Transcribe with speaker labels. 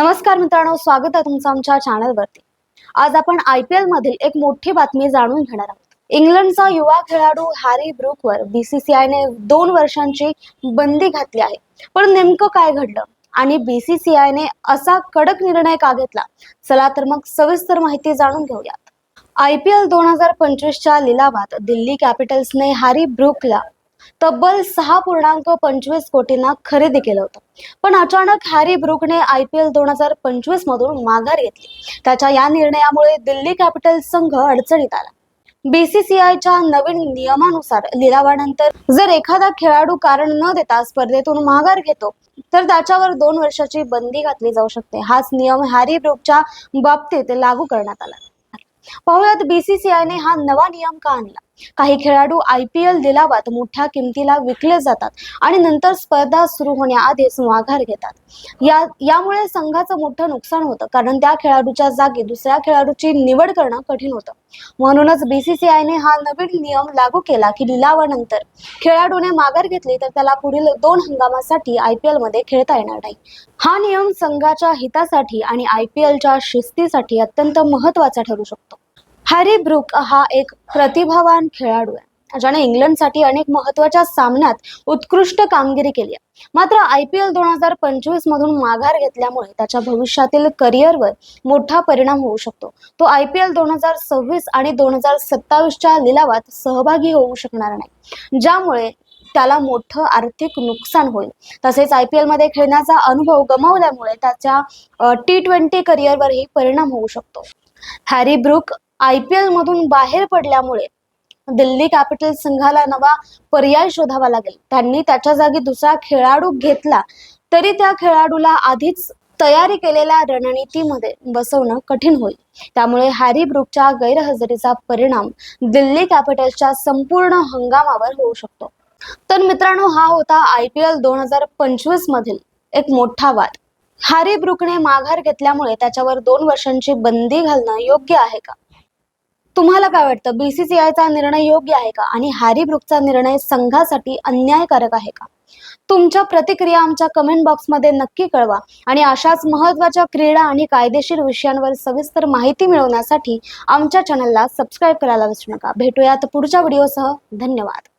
Speaker 1: नमस्कार मित्रांनो स्वागत आहे तुमचं आमच्या चॅनलवरती आज आपण आय पी एल मधील एक मोठी बातमी जाणून घेणार आहोत. इंग्लंडचा युवा खेळाडू हॅरी ब्रुकवर बीसीसीआयने दोन वर्षांची बंदी घातली आहे. पण नेमकं काय घडलं? आणि बीसीसीआयने असा कडक निर्णय का घेतला? चला तर मग सविस्तर माहिती जाणून घेऊयात. आय पी एल दोन हजार पंचवीसच्या लिलावात दिल्ली कॅपिटल्सने हॅरी ब्रुकला तब्बल सहा पूर्णांक पंचवीस कोटींना खरेदी केलं होतं. पण अचानक हॅरी ब्रुकने आय पी एल दोन हजार पंचवीस मधून माघार घेतली. त्याच्या या निर्णयामुळे दिल्ली कॅपिटल्स संघ अडचणीत आला. बीसीसीआयच्या नवीन नियमानुसार लिलावानंतर जर एखादा खेळाडू कारण न देता स्पर्धेतून माघार घेतो तर त्याच्यावर दोन वर्षाची बंदी घातली जाऊ शकते. हाच नियम हॅरी ब्रुकच्या बाबतीत लागू करण्यात आला. पाहुयात बीसीसीआयने हा नवा नियम का आणला? काही खेळाडू आय पी एल लिलावात मोठ्या किमतीला विकले जातात आणि नंतर स्पर्धा सुरू होण्याआधीच माघार घेतात. या यामुळे संघाचं मोठं नुकसान होतं कारण त्या खेळाडूच्या जागी दुसऱ्या खेळाडूची निवड करणं कठीण होतं. म्हणूनच बीसीसीआयने हा नवीन नियम लागू केला की लिलावानंतर खेळाडूने माघार घेतली तर त्याला पुढील दोन हंगामासाठी आय पी मध्ये खेळता येणार नाही. हा नियम संघाच्या हितासाठी आणि आय पी एलच्या शिस्तीसाठी अत्यंत महत्त्वाचा ठरू शकतो. हॅरी ब्रुक हा एक प्रतिभावान खेळाडू आहे. ज्याने इंग्लंडसाठी अनेक महत्त्वाच्या सामन्यात उत्कृष्ट कामगिरी केली आहे. मात्र आय पी एल दोन हजार पंचवीस मधून माघार घेतल्यामुळे त्याच्या भविष्यातील करिअरवर मोठा परिणाम होऊ शकतो. तो आय पी एल दोन हजार सव्वीस आणि दोन हजार सत्तावीसच्या लिलावात सहभागी होऊ शकणार नाही. ज्यामुळे त्याला मोठं आर्थिक नुकसान होईल. तसेच आय पी एलमध्ये खेळण्याचा अनुभव गमावल्यामुळे त्याच्या टी ट्वेंटी करिअरवरही परिणाम होऊ शकतो. Harry Brook I P L मधून बाहेर पडल्यामुळे दिल्ली कॅपिटल संघाला नवा पर्याय शोधावा लागेल. त्यांनी त्याच्या जागी दुसरा खेळाडू घेतला तरी त्या खेळाडूला आधीच तयारी केलेल्या रणनीतीमध्ये बसवणं कठीण होईल. त्यामुळे हॅरी ब्रुकच्या गैरहजेरीचा परिणाम दिल्ली कॅपिटल्सच्या संपूर्ण हंगामावर होऊ शकतो. तर मित्रांनो हा होता आय पी एल दोन हजार पंचवीस मधील एक मोठा वाद. हॅरी ब्रुकने माघार घेतल्यामुळे त्याच्यावर दोन वर्षांची बंदी घालणं योग्य आहे का? तुम्हाला काय वाटतं? बीसीसीआयचा निर्णय योग्य आहे का? आणि हॅरी ब्रुकचा निर्णय संघासाठी अन्यायकारक आहे का? तुमच्या प्रतिक्रिया आमच्या कमेंट बॉक्समध्ये नक्की कळवा. आणि अशाच महत्त्वाच्या क्रीडा आणि कायदेशीर विषयांवर सविस्तर माहिती मिळवण्यासाठी आमच्या चॅनलला सबस्क्राईब करायला विसरू नका. भेटूयात पुढच्या व्हिडिओसह धन्यवाद.